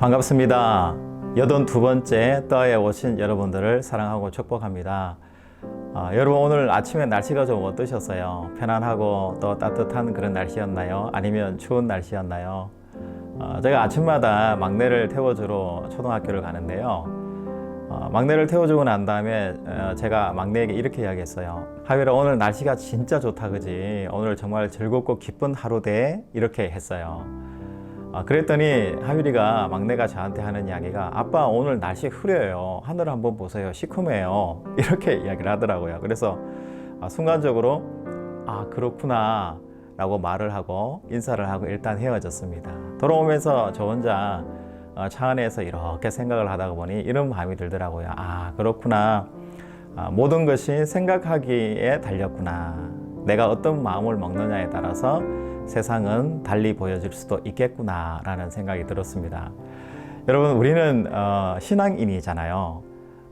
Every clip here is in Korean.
반갑습니다. 여든 두 번째 떠에 오신 여러분들을 사랑하고 축복합니다. 아, 여러분 오늘 아침에 날씨가 좀 어떠셨어요? 편안하고 또 따뜻한 그런 날씨였나요? 아니면 추운 날씨였나요? 어, 제가 아침마다 막내를 태워주러 초등학교를 가는데요. 어, 막내를 태워주고 난 다음에 어, 제가 막내에게 이렇게 이야기했어요. 하위라 오늘 날씨가 진짜 좋다 그지? 오늘 정말 즐겁고 기쁜 하루 돼? 이렇게 했어요. 아, 그랬더니 하율이가 막내가 저한테 하는 이야기가 아빠 오늘 날씨 흐려요. 하늘 한번 보세요. 시커매요. 이렇게 이야기를 하더라고요. 그래서 아, 순간적으로 아 그렇구나 라고 말을 하고 인사를 하고 일단 헤어졌습니다. 돌아오면서 저 혼자 어, 차 안에서 이렇게 생각을 하다 보니 이런 마음이 들더라고요. 아 그렇구나. 아, 모든 것이 생각하기에 달렸구나. 내가 어떤 마음을 먹느냐에 따라서 세상은 달리 보여질 수도 있겠구나라는 생각이 들었습니다. 여러분, 우리는 어, 신앙인이잖아요.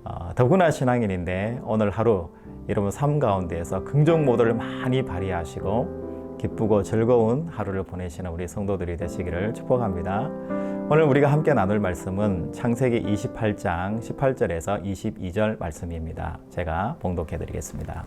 어, 더구나 신앙인인데 오늘 하루 여러분 삶 가운데에서 긍정 모드를 많이 발휘하시고 기쁘고 즐거운 하루를 보내시는 우리 성도들이 되시기를 축복합니다. 오늘 우리가 함께 나눌 말씀은 창세기 28장 18절에서 22절 말씀입니다. 제가 봉독해 드리겠습니다.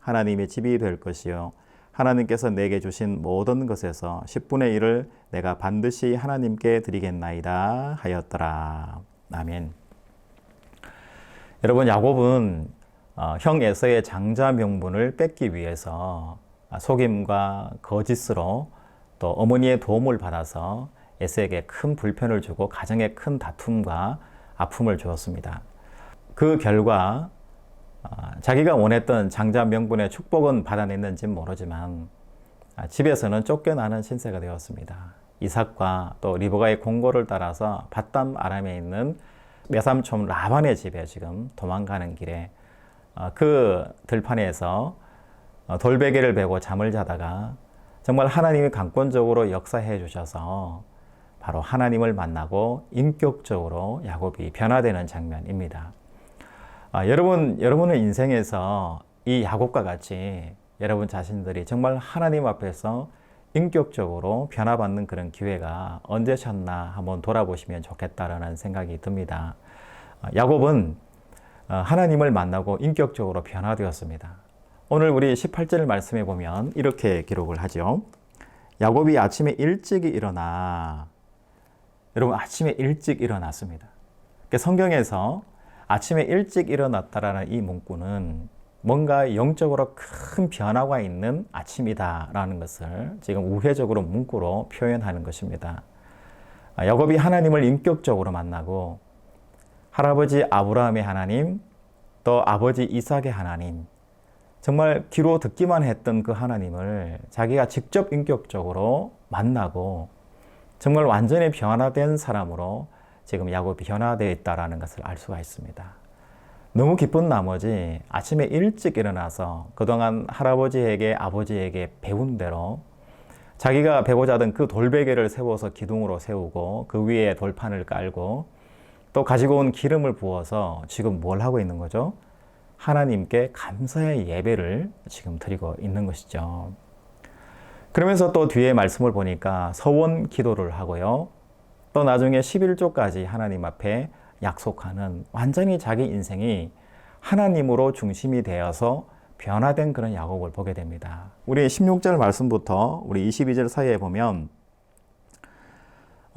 하나님의 집이 될 것이요 하나님께서 내게 주신 모든 것에서 10분의 1을 내가 반드시 하나님께 드리겠나이다 하였더라. 아멘. 여러분 야곱은 어, 형 에서의 장자 명분을 뺏기 위해서 속임과 거짓으로 또 어머니의 도움을 받아서 에서에게 큰 불편을 주고 가정에 큰 다툼과 아픔을 주었습니다. 그 결과 아, 자기가 원했던 장자 명분의 축복은 받아냈는지는 모르지만 아, 집에서는 쫓겨나는 신세가 되었습니다. 이삭과 또 리보가의 공고를 따라서 바담 아람에 있는 외삼촌 라반의 집에 지금 도망가는 길에 아, 그 들판에서 어, 돌베개를 베고 잠을 자다가 정말 하나님이 강권적으로 역사해 주셔서 바로 하나님을 만나고 인격적으로 야곱이 변화되는 장면입니다. 아, 여러분, 여러분의 인생에서 이 야곱과 같이 여러분 자신들이 정말 하나님 앞에서 인격적으로 변화받는 그런 기회가 언제셨나 한번 돌아보시면 좋겠다라는 생각이 듭니다. 아, 야곱은 어, 하나님을 만나고 인격적으로 변화되었습니다. 오늘 우리 18절 말씀에 보면 이렇게 기록을 하죠. 야곱이 아침에 일찍 일어나 여러분 아침에 일찍 일어났습니다. 그러니까 성경에서 아침에 일찍 일어났다라는 이 문구는 뭔가 영적으로 큰 변화가 있는 아침이다라는 것을 지금 우회적으로 문구로 표현하는 것입니다. 아, 야곱이 하나님을 인격적으로 만나고 할아버지 아브라함의 하나님, 또 아버지 이삭의 하나님, 정말 귀로 듣기만 했던 그 하나님을 자기가 직접 인격적으로 만나고 정말 완전히 변화된 사람으로 지금 야곱이 변화되어 있다라는 것을 알 수가 있습니다. 너무 기쁜 나머지 아침에 일찍 일어나서 그동안 할아버지에게 아버지에게 배운 대로 자기가 배고자 하던 그 돌베개를 세워서 기둥으로 세우고 그 위에 돌판을 깔고 또 가지고 온 기름을 부어서 지금 뭘 하고 있는 거죠? 하나님께 감사의 예배를 지금 드리고 있는 것이죠. 그러면서 또 뒤에 말씀을 보니까 서원 기도를 하고요. 또 나중에 11조까지 하나님 앞에 약속하는 완전히 자기 인생이 하나님으로 중심이 되어서 변화된 그런 야곱을 보게 됩니다. 우리 16절 말씀부터 우리 22절 사이에 보면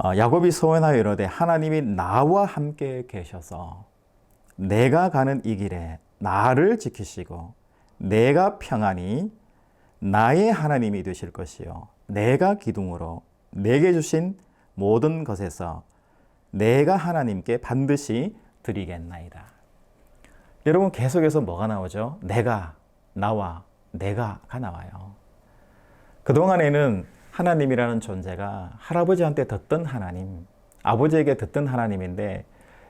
어, 야곱이 소원하여 이르되 하나님이 나와 함께 계셔서 내가 가는 이 길에 나를 지키시고 내가 평안히 나의 하나님이 되실 것이요 내가 기둥으로 내게 주신 모든 것에서 내가 하나님께 반드시 드리겠나이다. 여러분 계속해서 뭐가 나오죠? 내가, 나와, 내가가 나와요. 그동안에는 하나님이라는 존재가 할아버지한테 듣던 하나님, 아버지에게 듣던 하나님인데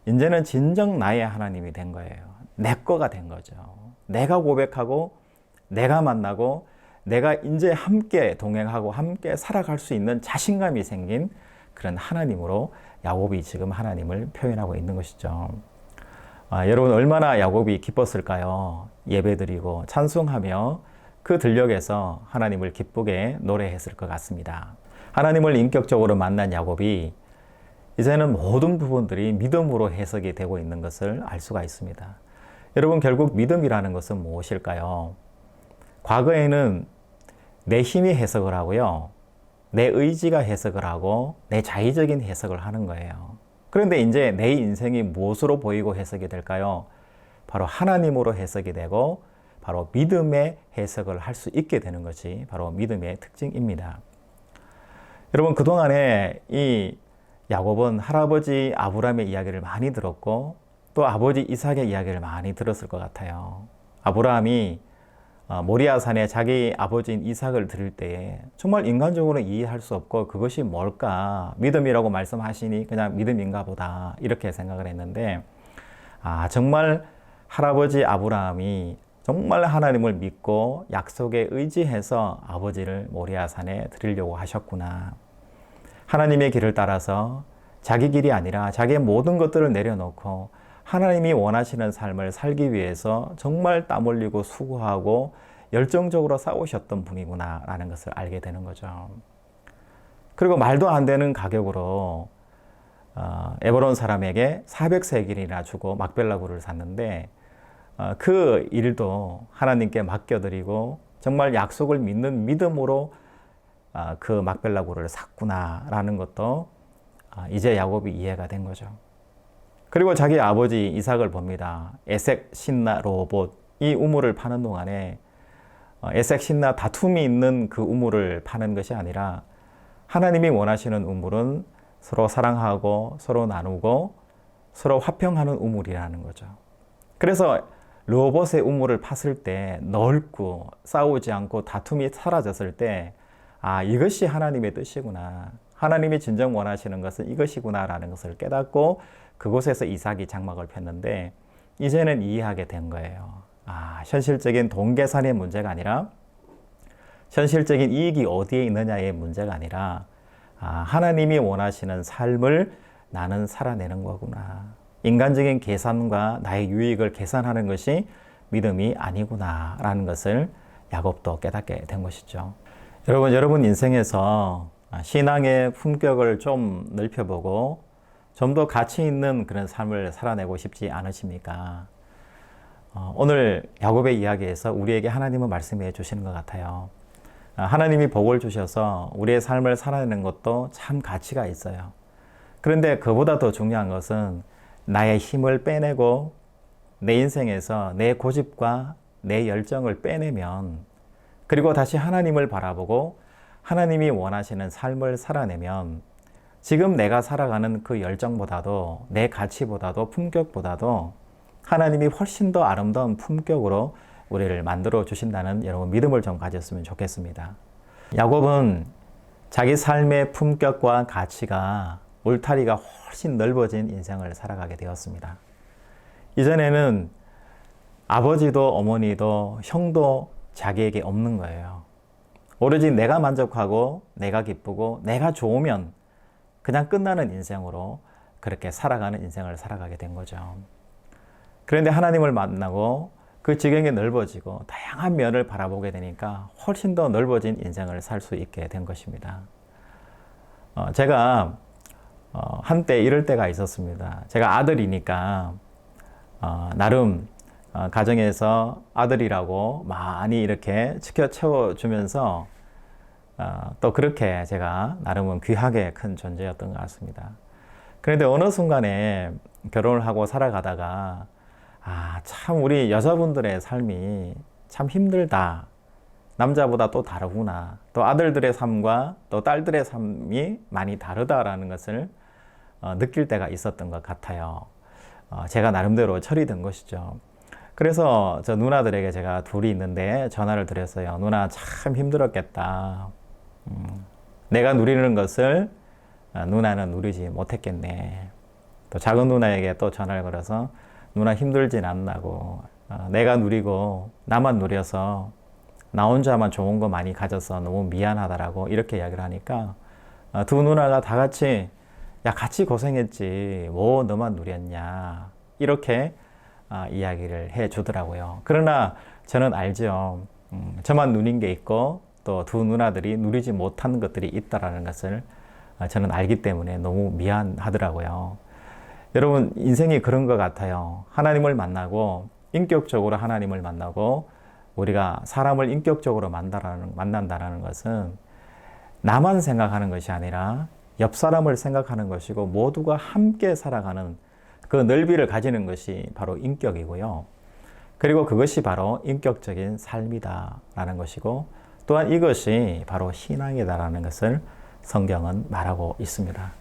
이제는 진정 나의 하나님이 된 거예요. 내 거가 된 거죠. 내가 고백하고 내가 만나고 내가 이제 함께 동행하고 함께 살아갈 수 있는 자신감이 생긴 그런 하나님으로 야곱이 지금 하나님을 표현하고 있는 것이죠. 아, 여러분 얼마나 야곱이 기뻤을까요? 예배드리고 찬송하며 그 들녘에서 하나님을 기쁘게 노래했을 것 같습니다. 하나님을 인격적으로 만난 야곱이 이제는 모든 부분들이 믿음으로 해석이 되고 있는 것을 알 수가 있습니다. 여러분 결국 믿음이라는 것은 무엇일까요? 과거에는 내 힘이 해석을 하고요. 내 의지가 해석을 하고 내 자의적인 해석을 하는 거예요. 그런데 이제 내 인생이 무엇으로 보이고 해석이 될까요? 바로 하나님으로 해석이 되고 바로 믿음의 해석을 할 수 있게 되는 것이 바로 믿음의 특징입니다. 여러분 그동안에 이 야곱은 할아버지 아브라함의 이야기를 많이 들었고 또 아버지 이삭의 이야기를 많이 들었을 것 같아요. 아브라함이 어, 모리아산에 자기 아버지인 이삭을 들을 때에 정말 인간적으로 이해할 수 없고 그것이 뭘까 믿음이라고 말씀하시니 그냥 믿음인가 보다 이렇게 생각을 했는데 아 정말 할아버지 아브라함이 정말 하나님을 믿고 약속에 의지해서 아버지를 모리아산에 드리려고 하셨구나. 하나님의 길을 따라서 자기 길이 아니라 자기의 모든 것들을 내려놓고 하나님이 원하시는 삶을 살기 위해서 정말 땀 흘리고 수고하고 열정적으로 싸우셨던 분이구나라는 것을 알게 되는 거죠. 그리고 말도 안 되는 가격으로 어, 에버론 사람에게 400세길이나 주고 막벨라구를 샀는데 어, 그 일도 하나님께 맡겨드리고 정말 약속을 믿는 믿음으로 어, 그 막벨라구를 샀구나라는 것도 어, 이제 야곱이 이해가 된 거죠. 그리고 자기 아버지 이삭을 봅니다. 에색 신나 로봇 이 우물을 파는 동안에 어, 에색 신나 다툼이 있는 그 우물을 파는 것이 아니라 하나님이 원하시는 우물은 서로 사랑하고 서로 나누고 서로 화평하는 우물이라는 거죠. 그래서 로봇의 우물을 팠을 때 넓고 싸우지 않고 다툼이 사라졌을 때 아, 이것이 하나님의 뜻이구나. 하나님이 진정 원하시는 것은 이것이구나라는 것을 깨닫고 그곳에서 이삭이 장막을 폈는데 이제는 이해하게 된 거예요. 아, 현실적인 돈 계산의 문제가 아니라 현실적인 이익이 어디에 있느냐의 문제가 아니라 아, 하나님이 원하시는 삶을 나는 살아내는 거구나. 인간적인 계산과 나의 유익을 계산하는 것이 믿음이 아니구나라는 것을 야곱도 깨닫게 된 것이죠. 여러분, 여러분 인생에서 신앙의 품격을 좀 넓혀보고 좀 더 가치 있는 그런 삶을 살아내고 싶지 않으십니까? 어, 오늘 야곱의 이야기에서 우리에게 하나님은 말씀해 주시는 것 같아요. 아, 하나님이 복을 주셔서 우리의 삶을 살아내는 것도 참 가치가 있어요. 그런데 그보다 더 중요한 것은 나의 힘을 빼내고 내 인생에서 내 고집과 내 열정을 빼내면 그리고 다시 하나님을 바라보고 하나님이 원하시는 삶을 살아내면 지금 내가 살아가는 그 열정보다도 내 가치보다도 품격보다도 하나님이 훨씬 더 아름다운 품격으로 우리를 만들어 주신다는 여러분 믿음을 좀 가졌으면 좋겠습니다. 야곱은 자기 삶의 품격과 가치가 울타리가 훨씬 넓어진 인생을 살아가게 되었습니다. 이전에는 아버지도 어머니도 형도 자기에게 없는 거예요. 오로지 내가 만족하고 내가 기쁘고 내가 좋으면 그냥 끝나는 인생으로 그렇게 살아가는 인생을 살아가게 된 거죠. 그런데 하나님을 만나고 그 지경이 넓어지고 다양한 면을 바라보게 되니까 훨씬 더 넓어진 인생을 살 수 있게 된 것입니다. 어, 제가 어, 한때 이럴 때가 있었습니다. 제가 아들이니까 어, 나름 어, 가정에서 아들이라고 많이 이렇게 치켜 채워주면서 어, 또 그렇게 제가 나름은 귀하게 큰 존재였던 것 같습니다. 그런데 어느 순간에 결혼을 하고 살아가다가 아, 참 우리 여자분들의 삶이 참 힘들다. 남자보다 또 다르구나. 또 아들들의 삶과 또 딸들의 삶이 많이 다르다라는 것을 어, 느낄 때가 있었던 것 같아요. 어, 제가 나름대로 처리된 것이죠. 그래서 저 누나들에게 제가 둘이 있는데 전화를 드렸어요. 누나 참 힘들었겠다. 음, 내가 누리는 것을 아, 누나는 누리지 못했겠네. 또 작은 누나에게 또 전화를 걸어서 누나 힘들진 않나고 어, 내가 누리고 나만 누려서 나 혼자만 좋은 거 많이 가져서 너무 미안하다라고 이렇게 이야기를 하니까 어, 두 누나가 다 같이 야 같이 고생했지 뭐 너만 누렸냐 이렇게 아, 이야기를 해 주더라고요. 그러나 저는 알죠. 음, 저만 누린 게 있고 또 두 누나들이 누리지 못한 것들이 있다라는 것을 아, 저는 알기 때문에 너무 미안하더라고요. 여러분 인생이 그런 것 같아요. 하나님을 만나고 인격적으로 하나님을 만나고 우리가 사람을 인격적으로 만나라는, 만난다라는 것은 나만 생각하는 것이 아니라 옆 사람을 생각하는 것이고 모두가 함께 살아가는 그 넓이를 가지는 것이 바로 인격이고요. 그리고 그것이 바로 인격적인 삶이다라는 것이고 또한 이것이 바로 신앙이다라는 것을 성경은 말하고 있습니다.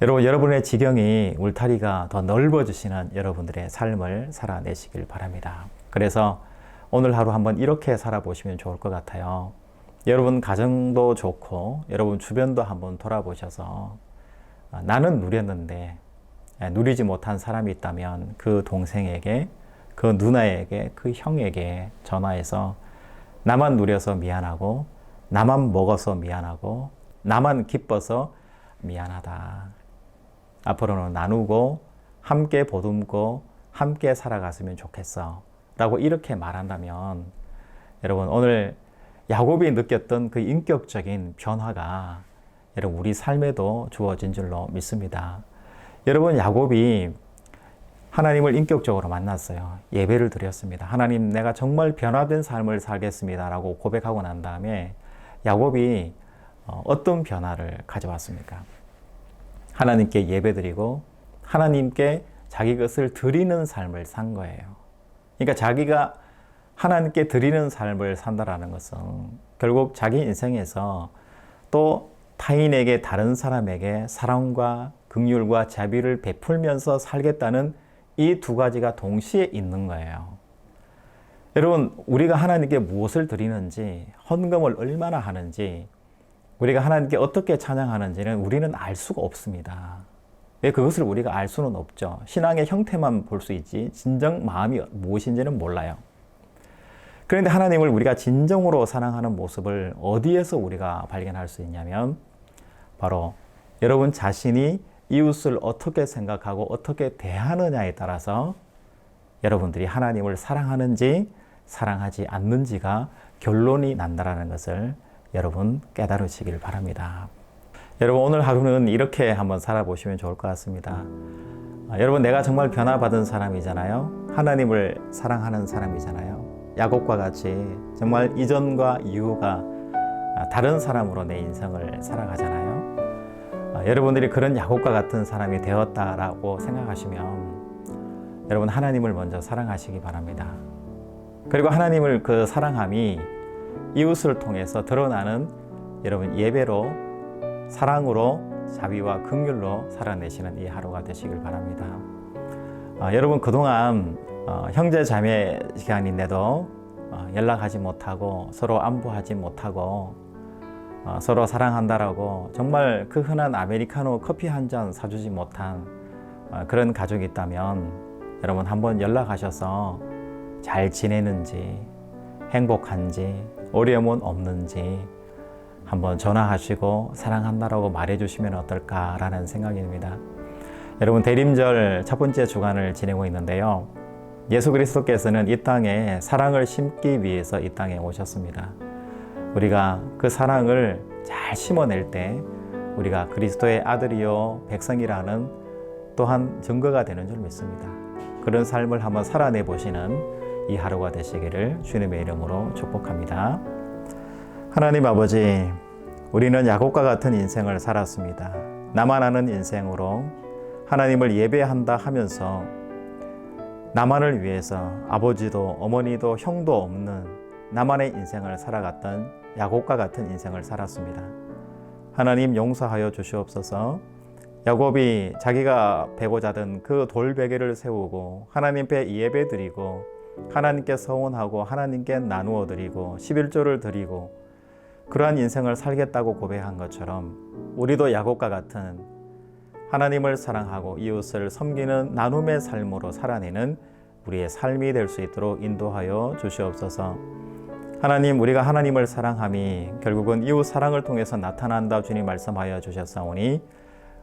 여러분, 여러분의 지경이 울타리가 더 넓어지시는 여러분들의 삶을 살아내시길 바랍니다. 그래서 오늘 하루 한번 이렇게 살아보시면 좋을 것 같아요. 여러분 가정도 좋고 여러분 주변도 한번 돌아보셔서 아, 나는 누렸는데 예, 누리지 못한 사람이 있다면 그 동생에게 그 누나에게 그 형에게 전화해서 나만 누려서 미안하고 나만 먹어서 미안하고 나만 기뻐서 미안하다. 앞으로는 나누고 함께 보듬고 함께 살아갔으면 좋겠어. 라고 이렇게 말한다면 여러분 오늘 야곱이 느꼈던 그 인격적인 변화가 여러분 우리 삶에도 주어진 줄로 믿습니다. 여러분 야곱이 하나님을 인격적으로 만났어요. 예배를 드렸습니다. 하나님 내가 정말 변화된 삶을 살겠습니다라고 고백하고 난 다음에 야곱이 어, 어떤 변화를 가져왔습니까? 하나님께 예배드리고 하나님께 자기 것을 드리는 삶을 산 거예요. 그러니까 자기가 하나님께 드리는 삶을 산다라는 것은 결국 자기 인생에서 또 타인에게 다른 사람에게 사랑과 긍휼과 자비를 베풀면서 살겠다는 이 두 가지가 동시에 있는 거예요. 여러분, 우리가 하나님께 무엇을 드리는지, 헌금을 얼마나 하는지, 우리가 하나님께 어떻게 찬양하는지는 우리는 알 수가 없습니다. 왜 그것을 우리가 알 수는 없죠. 신앙의 형태만 볼 수 있지, 진정 마음이 무엇인지는 몰라요. 그런데 하나님을 우리가 진정으로 사랑하는 모습을 어디에서 우리가 발견할 수 있냐면, 바로 여러분 자신이 이웃을 어떻게 생각하고 어떻게 대하느냐에 따라서 여러분들이 하나님을 사랑하는지 사랑하지 않는지가 결론이 난다라는 것을 여러분 깨달으시길 바랍니다. 여러분 오늘 하루는 이렇게 한번 살아보시면 좋을 것 같습니다. 아, 여러분 내가 정말 변화받은 사람이잖아요. 하나님을 사랑하는 사람이잖아요. 야곱과 같이 정말 이전과 이후가 다른 사람으로 내 인생을 살아가잖아요. 아, 여러분들이 그런 야곱과 같은 사람이 되었다라고 생각하시면 여러분 하나님을 먼저 사랑하시기 바랍니다. 그리고 하나님을 그 사랑함이 이웃을 통해서 드러나는 여러분 예배로 사랑으로 자비와 긍휼로 살아내시는 이 하루가 되시길 바랍니다. 아, 여러분 그동안 어, 형제 자매 시간인데도 어, 연락하지 못하고 서로 안부하지 못하고 어, 서로 사랑한다라고 정말 그 흔한 아메리카노 커피 한 잔 사주지 못한 어, 그런 가족이 있다면 여러분 한번 연락하셔서 잘 지내는지 행복한지 어려움은 없는지 한번 전화하시고 사랑한다라고 말해주시면 어떨까라는 생각입니다. 여러분 대림절 첫 번째 주간을 지내고 있는데요. 예수 그리스도께서는 이 땅에 사랑을 심기 위해서 이 땅에 오셨습니다. 우리가 그 사랑을 잘 심어낼 때 우리가 그리스도의 아들이요 백성이라는 또한 증거가 되는 줄 믿습니다. 그런 삶을 한번 살아내 보시는 이 하루가 되시기를 주님의 이름으로 축복합니다. 하나님 아버지, 우리는 야곱과 같은 인생을 살았습니다. 나만 아는 인생으로 하나님을 예배한다 하면서 나만을 위해서 아버지도 어머니도 형도 없는 나만의 인생을 살아갔던 야곱과 같은 인생을 살았습니다. 하나님 용서하여 주시옵소서. 야곱이 자기가 베고 자던 그 돌베개를 세우고 하나님께 예배 드리고 하나님께 서원하고 하나님께 나누어 드리고 11조를 드리고 그러한 인생을 살겠다고 고백한 것처럼 우리도 야곱과 같은 하나님을 사랑하고 이웃을 섬기는 나눔의 삶으로 살아내는 우리의 삶이 될 수 있도록 인도하여 주시옵소서. 하나님, 우리가 하나님을 사랑함이 결국은 이웃 사랑을 통해서 나타난다 주님 말씀하여 주셨사오니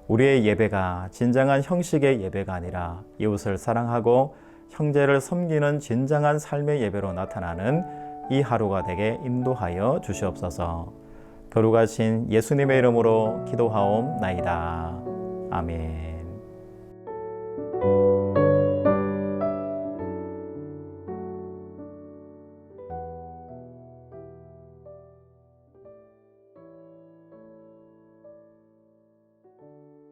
우리의 예배가 진정한 형식의 예배가 아니라 이웃을 사랑하고 형제를 섬기는 진정한 삶의 예배로 나타나는 이 하루가 되게 인도하여 주시옵소서. 거룩하신 예수님의 이름으로 기도하옵나이다. 아멘.